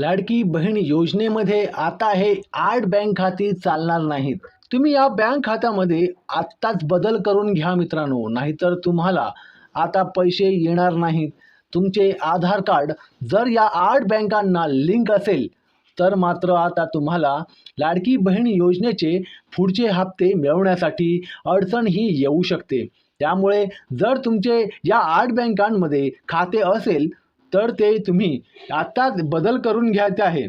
लाडकी बहीण योजनेमध्ये आता हे आठ बँक खाती चालणार नाहीत. तुम्ही या बँक खात्यामध्ये आत्ताच बदल करून घ्या मित्रांनो नाहीतर तुम्हाला आता पैसे येणार नाहीत. तुमचे आधार कार्ड जर या आठ बँकांना लिंक असेल तर मात्र आता तुम्हाला लाडकी बहीण योजनेचे पुढचे हप्ते मिळवण्यासाठी अडचण ही येऊ शकते. त्यामुळे जर तुमचे या आठ बँकांमध्ये खाते असेल तर ते तुम्ही आत्ताच बदल करून घ्यायचे आहे.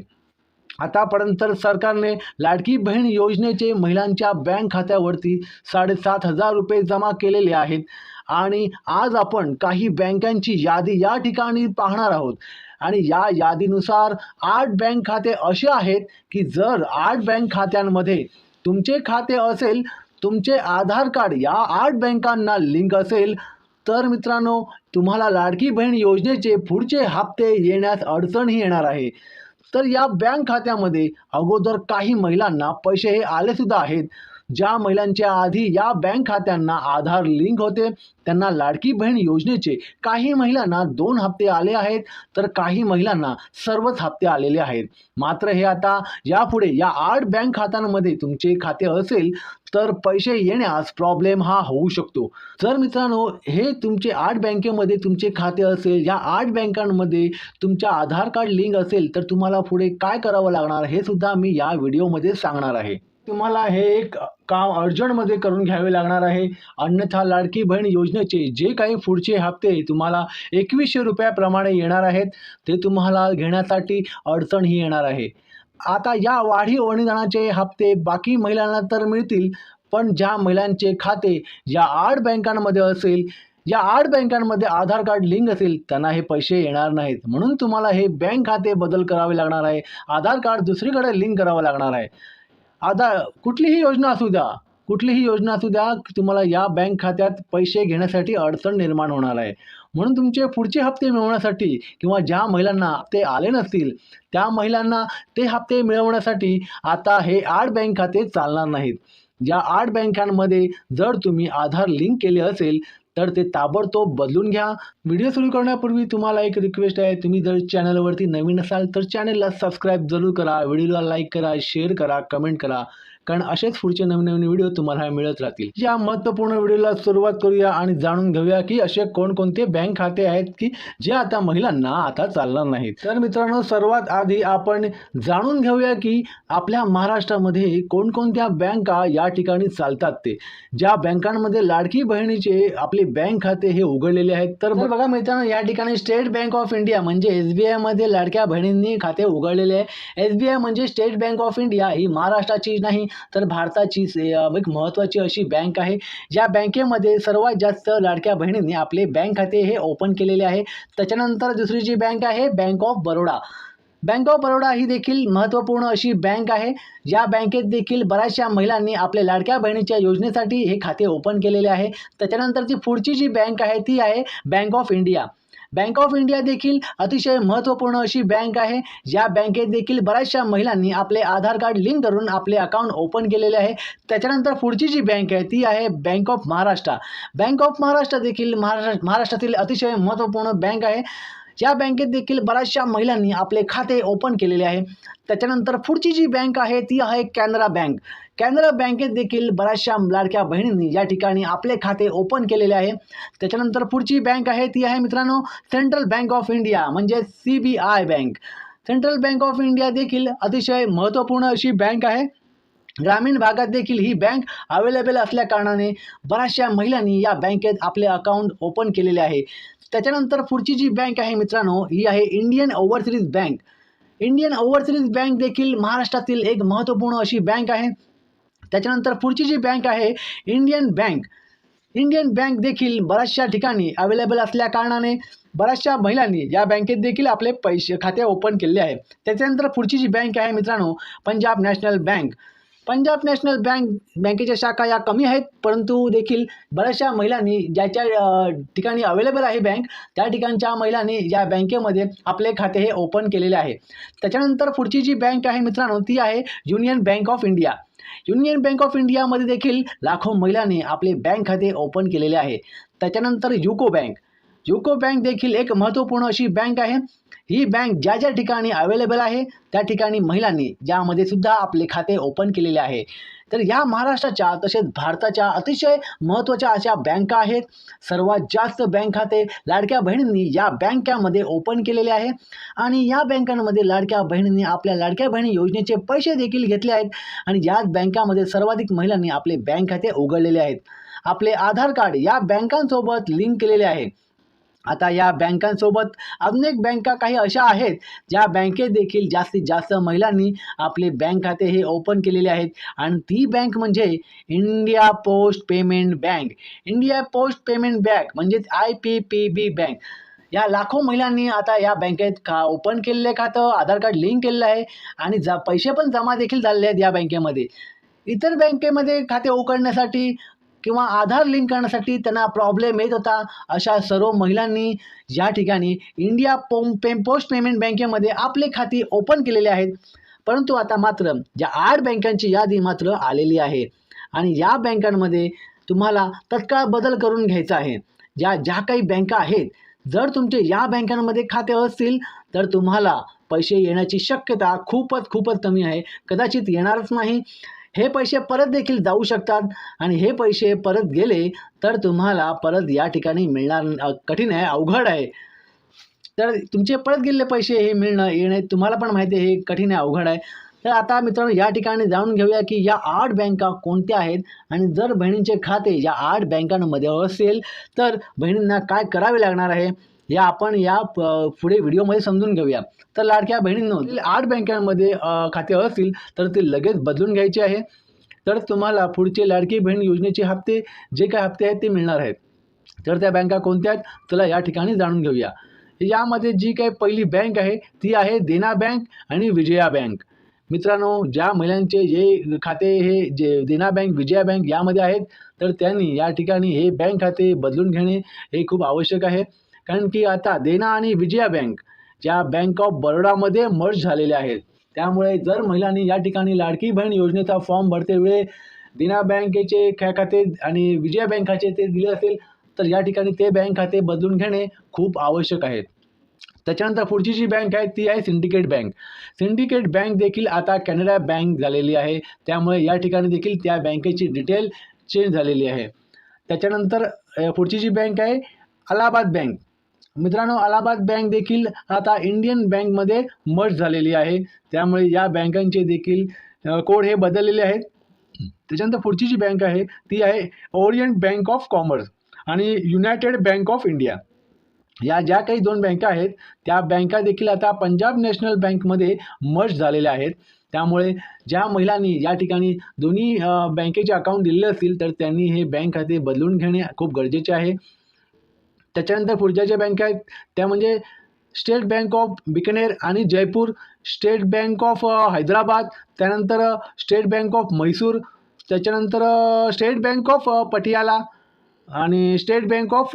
आतापर्यंत सरकारने लाडकी बहीण योजनेचे महिलांच्या बँक खात्यावरती साडेसात हजार रुपये जमा केलेले आहेत. आणि आज आपण काही बँकांची यादी या ठिकाणी पाहणार आहोत. आणि या यादीनुसार आठ बँक खाते असे आहेत की जर आठ बँक खात्यांमध्ये तुमचे खाते असेल तुमचे आधार कार्ड या आठ बँकांना लिंक असेल तर मित्रांनो तुम्हाला लाडकी बहीण योजनेचे पुढचे हप्ते येण्यास अडचणही येणार आहे. तर या बँक खात्यामध्ये अगोदर काही महिलांना पैसे हे आलेसुद्धा आहेत. ज्या महिलांच्या आधी या बँक खात्यांना आधार लिंक होते त्यांना लाडकी बहीण योजनेचे काही महिलांना दोन हप्ते आले आहेत तर काही महिलांना सर्वच हप्ते आलेले आहेत. मात्र हे आता यापुढे या आठ बँक खात्यांमध्ये तुमचे खाते असेल तर पैसे येण्यास प्रॉब्लेम हा होऊ शकतो. जर मित्रांनो हे तुमचे आठ बँकेमध्ये तुमचे खाते असेल या आठ बँकांमध्ये तुमच्या आधार कार्ड लिंक असेल तर तुम्हाला पुढे काय करावं लागणार हे सुद्धा मी या व्हिडिओमध्ये सांगणार आहे. तुम्हाला हे एक काम अर्जंटमध्ये करून घ्यावे लागणार आहे. अन्यथा लाडकी बहीण योजनेचे जे काही पुढचे हप्ते तुम्हाला एकवीसशे रुपयाप्रमाणे येणार आहेत ते तुम्हाला घेण्यासाठी अडचण ही येणार आहे. आता या वाढीव अनुदानाचे हप्ते बाकी महिलांना तर मिळतील पण ज्या महिलांचे खाते या आठ बँकांमध्ये असेल या आठ बँकांमध्ये आधार कार्ड लिंक असेल त्यांना हे पैसे येणार नाहीत. म्हणून तुम्हाला हे बँक खाते बदल करावे लागणार आहे. आधार कार्ड दुसरीकडे लिंक करावं लागणार आहे. आता कुठलीही योजना असू द्या. कुठलीही योजना असू द्या तुम्हाला या बँक खात्यात पैसे घेण्यासाठी अडचण निर्माण होणार आहे. म्हणून तुमचे पुढचे हप्ते मिळवण्यासाठी किंवा ज्या महिलांना ते आले नसतील त्या महिलांना ते हप्ते मिळवण्यासाठी आता हे आठ बँक खाते चालणार नाहीत. ज्या आठ बँकांमध्ये जर तुम्ही आधार लिंक केले असेल तर ते ताबडतोब बदलून घ्या. व्हिडिओ सुरू करण्यापूर्वी तुम्हाला एक रिक्वेस्ट आहे. तुम्ही जर चॅनलवरती नवीन असाल तर चॅनलला सबस्क्राईब जरूर करा. व्हिडिओला लाईक करा शेअर करा कमेंट करा. कारण असेच पुढचे नवीन नवीन व्हिडिओ तुम्हाला मिळत राहतील. या महत्त्वपूर्ण व्हिडिओला सुरुवात करूया आणि जाणून घेऊया की असे कोणकोणते बँक खाते आहेत की जे आता महिलांना आता चालणार नाहीत. तर मित्रांनो सर्वात आधी आपण जाणून घेऊया की आपल्या महाराष्ट्रामध्ये कोणकोणत्या बँका या ठिकाणी चालतात ते. ज्या बँकांमध्ये लाडकी बहिणीचे आपले बँक खाते हे उघडलेले आहेत. तर बघा मित्रांनो या ठिकाणी स्टेट बँक ऑफ इंडिया म्हणजे एस बी आयमध्ये लाडक्या बहिणींनी खाते उघडलेले आहे. एस बी आय म्हणजे स्टेट बँक ऑफ इंडिया ही महाराष्ट्राची नाही तर भारताची एक महत्त्वाची अशी बँक आहे. ज्या बँकेमध्ये सर्वात जास्त लाडक्या बहिणींनी आपले बँक खाते हे ओपन केलेले आहे. त्याच्यानंतर दुसरी जी बँक आहे bank of Baroda bank of Baroda ही देखील महत्त्वपूर्ण अशी बँक आहे. या बँकेत देखील बऱ्याचशा महिलांनी आपल्या लाडक्या बहिणीच्या योजनेसाठी हे खाते ओपन केलेले आहे. त्याच्यानंतरची पुढची जी बँक आहे ती आहे bank of India bank of India देखील अतिशय महत्त्वपूर्ण अशी बँक आहे. या बँकेत देखील बऱ्याचशा महिलांनी आपले आधार कार्ड लिंक करून आपले अकाउंट ओपन केलेले आहे. त्याच्यानंतर पुढची जी बँक आहे ती आहे bank of Maharashtra bank of Maharashtra देखील महाराष्ट्र महाराष्ट्रातील अतिशय महत्त्वपूर्ण बँक आहे. या बँकेत देखील बऱ्याचशा महिलांनी आपले खाते ओपन केलेले आहे त्याच्यानंतर पुढची जी बँक आहे ती आहे कॅनरा बँक. कॅनरा बँकेत देखील बऱ्याचशा लाडक्या बहिणींनी या ठिकाणी आपले खाते ओपन केलेले आहे त्याच्यानंतर पुढची बँक आहे ती आहे मित्रांनो सेंट्रल बँक ऑफ इंडिया म्हणजे C B I bank central bank of India देखील अतिशय महत्त्वपूर्ण अशी बँक आहे. ग्रामीण भागात देखील ही बँक अवेलेबल असल्या कारणाने बऱ्याचशा महिलांनी या बँकेत आपले अकाउंट ओपन केलेले आहे. त्याच्यानंतर पुढची जी बँक आहे मित्रांनो ही आहे Indian overseas bank Indian overseas bank देखील महाराष्ट्रातील एक महत्त्वपूर्ण अशी बँक आहे. त्याच्यानंतर पुढची जी बँक आहे इंडियन बँक इंडियन बँक देखील बऱ्याचशा ठिकाणी अवेलेबल असल्या कारणाने बऱ्याचशा महिलांनी या बँकेत देखील आपले पैसे खाते ओपन केले आहे. त्याच्यानंतर पुढची जी बँक आहे मित्रांनो Punjab national bank Punjab national bank बँकेच्या शाखा या कमी आहेत परंतु देखील बऱ्याचशा महिलांनी ज्याच्या ठिकाणी अवेलेबल आहे बँक त्या ठिकाणच्या महिलांनी या बँकेमध्ये आपले खाते हे ओपन केलेले आहे. त्याच्यानंतर पुढची जी बँक आहे मित्रांनो ती आहे union bank of India union bank of इंडियामध्ये देखील लाखो महिलांनी आपले बँक खाते ओपन केलेले आहे. त्याच्यानंतर युको बँक युको बँक देखील एक महत्त्वपूर्ण अशी बँक आहे. ही बँक ज्या ज्या ठिकाणी अवेलेबल आहे त्या ठिकाणी महिलांनी ज्यामध्ये सुद्धा आपले खाते ओपन केलेले आहे. तर या महाराष्ट्राच्या तसेच भारताच्या अतिशय महत्त्वाच्या अशा बँका आहेत. सर्वात जास्त बँक खाते लाडक्या बहिणींनी या बँकामध्ये ओपन केलेले आहे. आणि या बँकांमध्ये लाडक्या बहिणींनी आपल्या लाडक्या बहिणी योजनेचे पैसे देखील घेतले आहेत. आणि याच बँकामध्ये सर्वाधिक महिलांनी आपले बँक खाते उघडलेले आहेत. आपले आधार कार्ड या बँकांसोबत लिंक केलेले आहे. आता या बँकांसोबत अनेक बँका काही अशा आहेत ज्या बँकेत देखील जास्तीत जास्त महिलांनी आपले बँक खाते हे ओपन केलेले आहेत. आणि ती बँक म्हणजे India post payment bank. India post payment bank म्हणजेच I P P B bank. या लाखो महिलांनी आता या बँकेत खा ओपन केलेले खातं आधार कार्ड लिंक केलेलं आहे आणि जा पैसे पण जमा देखील झालेले आहेत या बँकेमध्ये. इतर बँकेमध्ये खाते उघडण्यासाठी किंवा आधार लिंक करण्यासाठी त्यांना प्रॉब्लेम येत होता. अशा सर्व महिलांनी या ठिकाणी इंडिया पोम पेम पोस्ट पेमेंट बँकेमध्ये आपले खाती ओपन केलेले आहेत. परंतु आता मात्र ज्या आठ बँकांची यादी मात्र आलेली आहे. आणि या बँकांमध्ये तुम्हाला तत्काळ बदल करून घ्यायचा आहे. ज्या ज्या काही बँका आहेत जर तुमचे या बँकांमध्ये खाते असतील तर तुम्हाला पैसे येण्याची शक्यता खूपच खूपच कमी आहे. कदाचित येणारच नाही. हे पैसे परत देखील जाऊ शकतात. आणि हे पैसे परत गेले तर तुम्हाला परत या ठिकाणी मिळणार कठीण आहे अवघड आहे. तर तुमचे परत गेलेले पैसे हे मिळणं येणे तुम्हाला पण माहिती आहे हे कठीण आहे अवघड आहे. तर आता मित्रांनो या ठिकाणी जाणून घेऊया की या आठ बँका कोणत्या आहेत. आणि जर बहिणींचे खाते या आठ बँकांमध्ये असेल तर बहिणींना काय करावे लागणार आहे? या आपण या प- पुढे व्हिडिओमध्ये समजून घेऊया. तर लाडक्या बहिणींनो आठ बँकांमध्ये खाते असतील तर ते लगेच बदलून घ्यायचे आहे. तर तुम्हाला पुढचे लाडकी बहीण योजनेचे हप्ते जे काय हप्ते आहेत ते मिळणार आहेत. तर त्या बँका कोणत्या आहेत? चला या ठिकाणी जाणून घेऊया. यामध्ये जी काही पहिली बँक आहे ती आहे देना बँक आणि विजया बँक. मित्रांनो ज्या महिलांचे जे खाते हे जे देना बँक विजया बँक यामध्ये आहेत तर त्यांनी या ठिकाणी हे बँक खाते बदलून घेणे हे खूप आवश्यक आहे. कारण की आता देना आणि विजया बँक ज्या बँक ऑफ बरोडामध्ये मर्ज झालेल्या आहेत. त्यामुळे जर महिलांनी या ठिकाणी लाडकी बहीण योजनेचा फॉर्म भरते वेळे देना बँकेचे खा खाते आणि विजया बँकाचे ते दिले असेल तर या ठिकाणी ते बँक खाते बदलून घेणे खूप आवश्यक आहे. त्याच्यानंतर पुढची जी बँक आहे ती आहे सिंडिकेट बँक. सिंडिकेट बँक देखील आता कॅनडा बँक झालेली आहे. त्यामुळे या ठिकाणी देखील त्या बँकेची डिटेल चेंज झालेली आहे. त्याच्यानंतर पुढची जी बँक आहे अलाहाबाद बँक. मित्रांनो अलाहाबाद बँक देखील आता इंडियन बँकमध्ये मर्ज झालेली आहे. त्यामुळे या बँकांचे देखील कोड हे बदललेले आहेत. त्याच्यानंतर पुढची जी बँक आहे ती आहे ओरियंट बँक ऑफ कॉमर्स आणि युनायटेड बँक ऑफ इंडिया या ज्या काही दोन बँका आहेत त्या बँका देखील आता पंजाब नॅशनल बँकमध्ये मर्ज झालेल्या आहेत. त्यामुळे ज्या महिलांनी या ठिकाणी दोन्ही बँकेचे अकाउंट दिलेले असतील तर त्यांनी हे बँक खाते बदलून घेणे खूप गरजेचे आहे. त्याच्यानंतर पुढच्या ज्या बँका आहेत त्या म्हणजे स्टेट बँक ऑफ बिकनेर आणि Jaipur state bank of Hyderabad त्यानंतर स्टेट बँक ऑफ म्हैसूर त्याच्यानंतर स्टेट बँक ऑफ पटियाला आणि स्टेट बँक ऑफ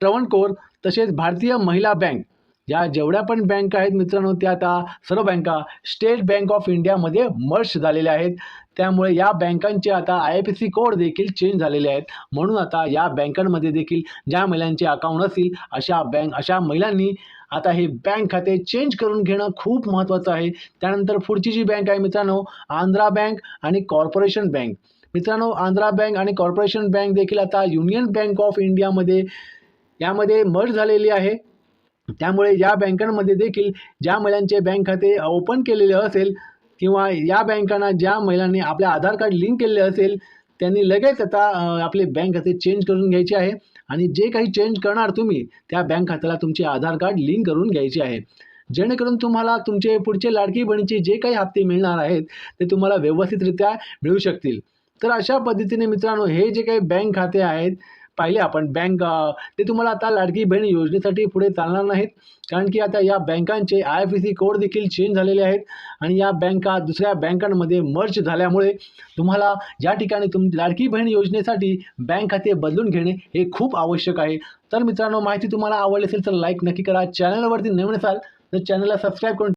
ट्रवणकोर तसेच भारतीय महिला बँक या जेवढ्या पण बँक आहेत मित्रांनो त्या आता सर्व बँका स्टेट बँक ऑफ इंडियामध्ये मर्ज झालेल्या आहेत. त्यामुळे या बँकांचे आता आय एफ सी कोड देखील चेंज झालेले आहेत. म्हणून आता या बँकांमध्ये देखील ज्या महिलांचे अकाउंट असतील अशा बँक अशा महिलांनी आता हे बँक खाते चेंज करून घेणं खूप महत्त्वाचं आहे. त्यानंतर पुढची जी बँक आहे मित्रांनो आंध्रा बँक आणि कॉर्पोरेशन बँक मित्रांनो आंध्रा बँक आणि कॉर्पोरेशन बँक देखील आता युनियन बँक ऑफ इंडियामध्ये यामध्ये मर्ज झालेली आहे. त्यामुळे या बँकांमध्ये देखील ज्या महिलांचे बँक खाते ओपन केलेले असेल किंवा या बँकांना ज्या महिलांनी आपले आधार कार्ड लिंक केलेले असेल त्यांनी लगेच आता आपले बँक खाते चेंज करून घ्यायचे आहे. आणि जे काही चेंज करणार तुम्ही त्या बँक खात्याला तुमचे आधार कार्ड लिंक करून घ्यायचे आहे. जेणेकरून तुम्हाला तुमचे पुढचे लाडकी बहिणीचे जे काही हप्ते मिळणार आहेत ते तुम्हाला व्यवस्थितरित्या मिळू शकतील. तर अशा पद्धतीने मित्रांनो हे जे काही बँक खाते आहेत पाहिले आपण. बँक ते तुम्हाला आता लाडकी बहीण योजनेसाठी पुढे चालणार नाहीत. कारण की आता या बँकांचे आय एफ सी कोड देखील चेंज झालेले आहेत. आणि या बँका दुसऱ्या बँकांमध्ये मर्ज झाल्यामुळे तुम्हाला या ठिकाणी तुम लाडकी बहीण योजनेसाठी बँक खाते बदलून घेणे हे खूप आवश्यक आहे. तर मित्रांनो माहिती तुम्हाला आवडली असेल तर लाईक नक्की करा. चॅनलवरती नवीन असाल तर चॅनलला सबस्क्राईब करून